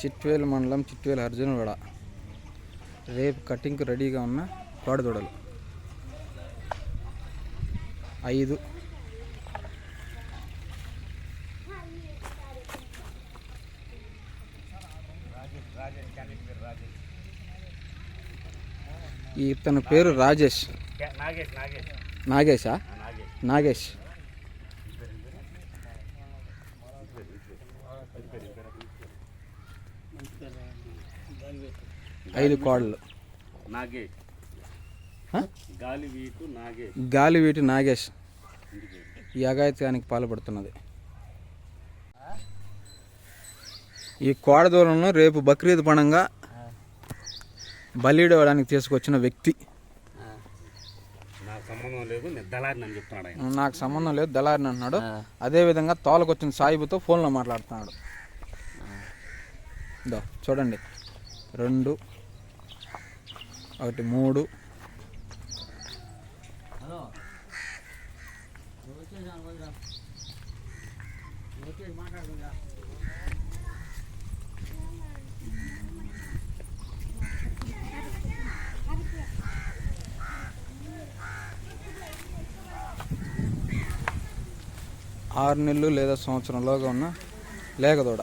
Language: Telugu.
చిట్వేలు మండలం చిట్వేలు అర్జునవాడ రేపు కటింగ్కి రెడీగా ఉన్న కోడదూడలు ఐదు. ఇతని పేరు రాజేష్. నాగేశా నాగేష్? నాగేష్. ఐదు కోడలు. నాగేష్? గాలి వీటు నాగేష్ గాలివీటి నాగేష్. ఈ అఘాయిత్యానికి పాల్పడుతున్నది. ఈ కోడ దూరంలో రేపు బక్రీద్ పండంగా బలిడవడానికి తీసుకొచ్చిన వ్యక్తి. నాకు సంబంధం లేదు నాకు సంబంధం లేదు దళారిని అంటున్నాడు అదేవిధంగా తోలకొచ్చిన సాయిబుతో ఫోన్లో మాట్లాడుతున్నాడు. దో చూడండి. రెండు ఒకటి మూడు. ఆరు నెలలు లేదా సంవత్సరంలోగా ఉన్న లేగదూడ.